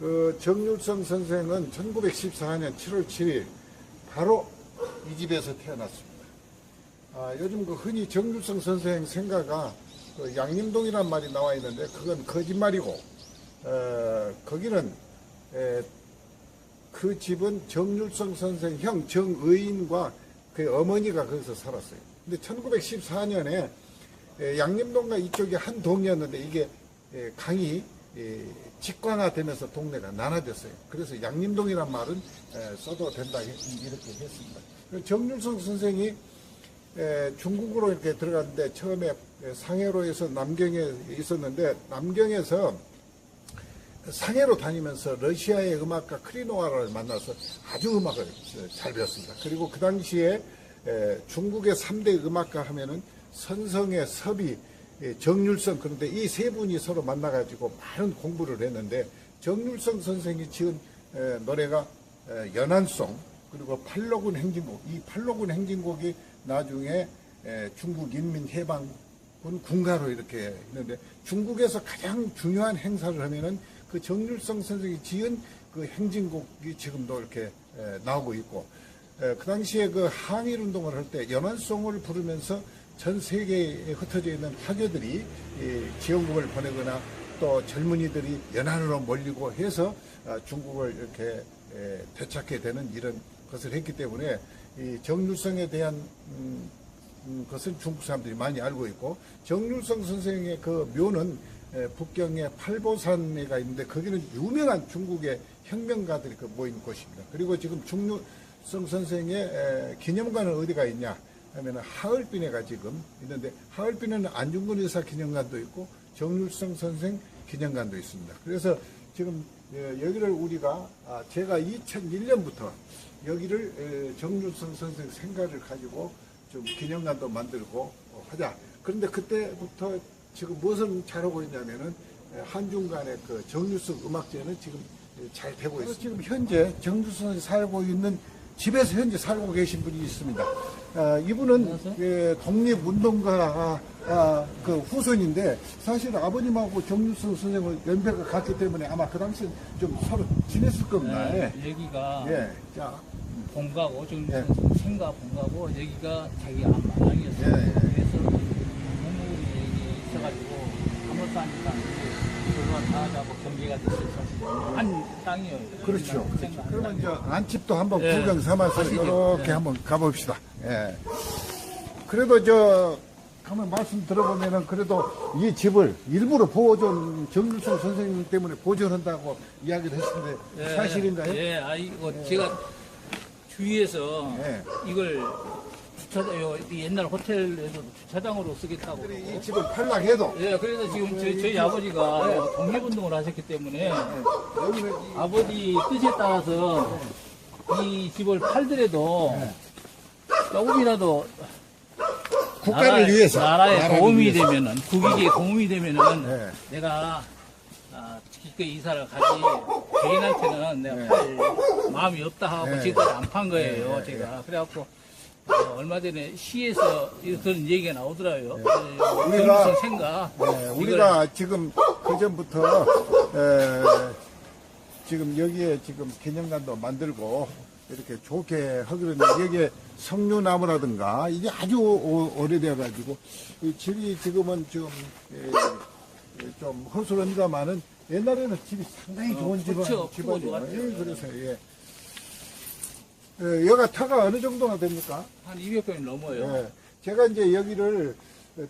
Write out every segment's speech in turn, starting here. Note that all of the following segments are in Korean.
그 정률성 선생은 1914년 7월 7일 바로 이 집에서 태어났습니다. 아, 요즘 그 흔히 정률성 선생 생가가 그 양림동이란 말이 나와 있는데 그건 거짓말이고 어, 거기는 에, 그 집은 정률성 선생 형 정의인과 그 어머니가 거기서 살았어요. 근데 1914년에 양림동과 이쪽이 한 동이었는데 이게 에, 강이 에, 직관화되면서 동네가 나눠졌어요. 그래서 양림동이란 말은 에, 써도 된다 이렇게 했습니다. 그 정률성 선생이 에, 중국으로 이렇게 들어갔는데 처음에 상해로에서 남경에 있었는데 남경에서 상해로 다니면서 러시아의 음악가 크리노아를 만나서 아주 음악을 잘 배웠습니다. 그리고 그 당시에 에, 중국의 3대 음악가 하면은 선성의 섭이 예, 정률성 그런데 이 세 분이 서로 만나가지고 많은 공부를 했는데 정률성 선생이 지은 에, 노래가 에, 연안송 그리고 팔로군 행진곡. 이 팔로군 행진곡이 나중에 에, 중국 인민해방군 군가로 이렇게 있는데 중국에서 가장 중요한 행사를 하면은 그 정률성 선생이 지은 그 행진곡이 지금도 이렇게 에, 나오고 있고 에, 그 당시에 그 항일 운동을 할 때 연안송을 부르면서 전 세계에 흩어져 있는 화교들이 이 지원금을 보내거나 또 젊은이들이 연안으로 몰리고 해서 아, 중국을 이렇게 에, 되찾게 되는 이런 것을 했기 때문에 이 정률성에 대한 음, 음, 것은 중국 사람들이 많이 알고 있고 정률성 선생의 그 묘는 에, 북경에 팔보산에가 있는데 거기는 유명한 중국의 혁명가들이 그 모인 곳입니다. 그리고 지금 중률성 선생의 에, 기념관은 어디가 있냐 하면 하얼빈에가 지금 있는데 하얼빈에는 안중근 의사 기념관도 있고 정률성 선생 기념관도 있습니다. 그래서 지금 에, 여기를 우리가 아, 제가 2001년부터 여기를 에, 정률성 선생 생가를 가지고 좀 기념관도 만들고 어, 하자. 그런데 그때부터 지금 무엇을 잘하고 있냐면은 에, 한중간의 그 정률성 음악제는 지금 에, 잘 되고 있습니다. 지금 현재 정률성이 살고 있는 집에서 현재 살고 계신 분이 있습니다. 아, 이분은 예, 독립운동가 아, 그 후손인데 사실 아버님하고 정률성 선생을 연배가 같기 때문에 아마 그 당시 좀 서로 지냈을 겁니다. 네, 예. 여기가 예. 자, 본가고 지금 예. 생가 본가고 여기가 자기 앞마당이었어요. 예, 예. 그래서 문물이 여기 있어가지고 아무것도 하니까 그거 다 하자고 경계가 땅이에요. 그렇죠. 땅. 그러면 이제 안집도 한번 예. 구경 삼아서. 이렇게 예. 한번 가봅시다. 예. 그래도 저 가만 말씀 들어보면은 그래도 이 집을 일부러 보존 정률성 선생님 때문에 보존한다고 이야기를 했는데 예, 사실인가요? 예, 아 이거 제가 주위에서 예. 이걸 주차장 요 옛날 호텔에서 주차장으로 쓰겠다고. 이 집을 팔락해도 예, 그래서 지금 저희, 저희 아버지가 독립운동을 하셨기 때문에 여기는 아버지 뜻에 따라서 이 집을 팔더라도 조금이라도 국가를 나라에- 위해서 나라에 나라를 도움이 위해서. 되면은 국익에 도움이 되면은 네. 내가 아, 기꺼이 이사를 가지 개인한테는 내가 네. 팔 마음이 없다 하고 네. 지금까지 안 판 거예요 네, 네, 제가 그래갖고 어, 얼마 전에 시에서 이- 그런 얘기가 나오더라고요 네. 그 우리가- 생각 네, 우리가 지금 그 전부터 에, 지금 여기에 지금 기념관도 만들고 이렇게 좋게 하기로 했는데 여기에 석류나무라든가 이게 아주 오- 오래돼 가지고 이 집이 지금은 좀, 에, 좀 허술합니다만은 옛날에는 집이 상당히 좋은 집은 그렇죠. 집이죠. 좋았죠. 예, 그래서 예. 예, 여가 터가 어느 정도나 됩니까? 한 200평이 넘어요 예. 제가 이제 여기를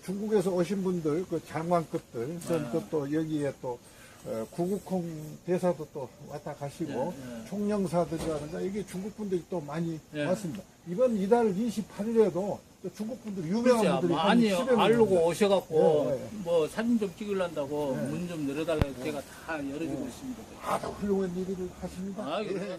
중국에서 오신 분들, 그 장관급들, 네. 또, 또 여기에 또 어, 구국홍 대사도 또 왔다 가시고 예, 예. 총영사들이라든가 여기 중국 분들이 또 많이 예. 왔습니다. 이번 이달 28일에도 또 중국 분들 유명한 분들이 한 많이 10여 명 알고. 오셔갖고 예, 예. 뭐 사진 좀 찍으려고 예. 문 좀 열어달라고 제가 다 열어주고 있습니다 아, 다 훌륭한 일을 하십니다. 아, 예. 그래요.